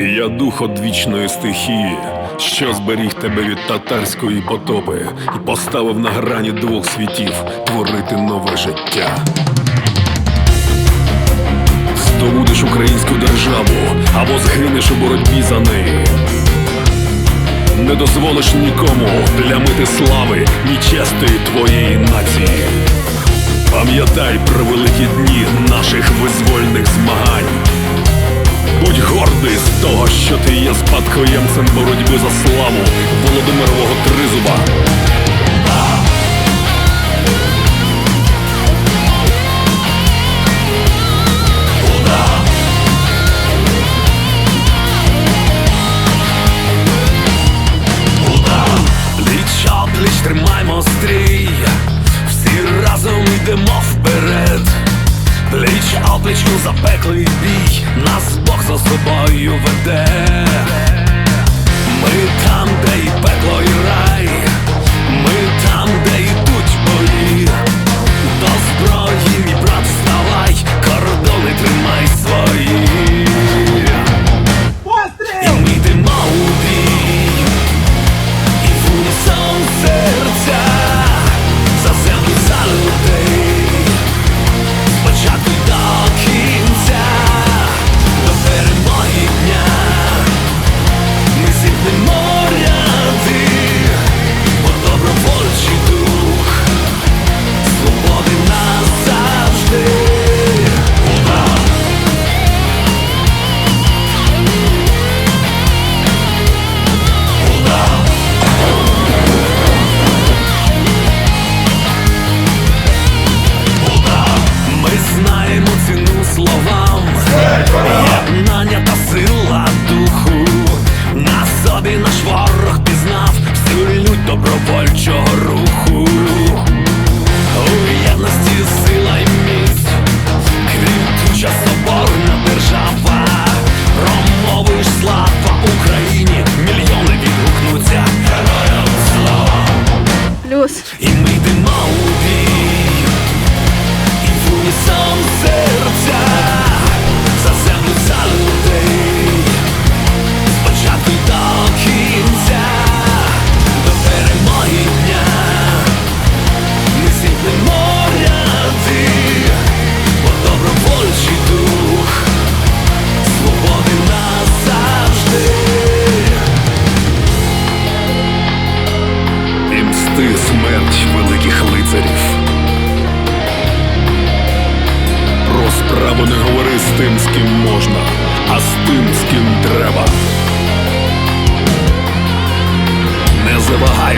Я дух одвічної стихії, що зберіг тебе від татарської потопи і поставив на грані двох світів творити нове життя. Здобудеш українську державу або згинеш у боротьбі за неї. Не дозволиш нікому плямити слави ні честої твоєї нації. Пам'ятай про великі дні наших визвольних змагань. Будь гордий з того, що ти є спадкоємцем боротьби за славу Володимирового Тризуба. Тримаймо стрій, всі разом йдемо вперед. Пліч опліч у запеклий бій, собою веде.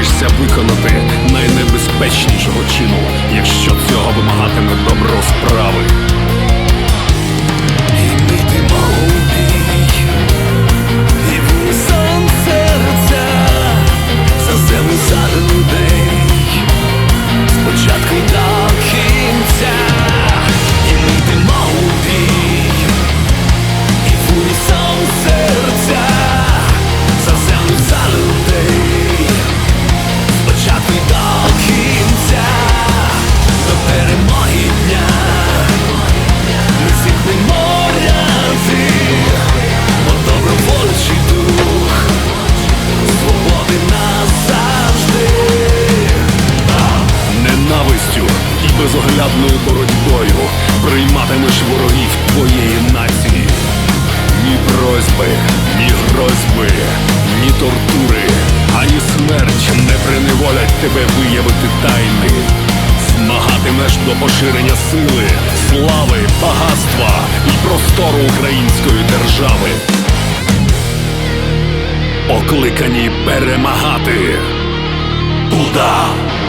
Завагаєшся виконати найнебезпечнішого чину, якщо цього вимагатиме ненавистю і безоглядною боротьбою прийматимеш ворогів твоєї нації. Ні просьби, ні грозьби, ні тортури, ані смерть не приневолять тебе виявити тайни. Змагатимеш до поширення сили, слави, багатства і простору української держави покликані перемагати. Буда!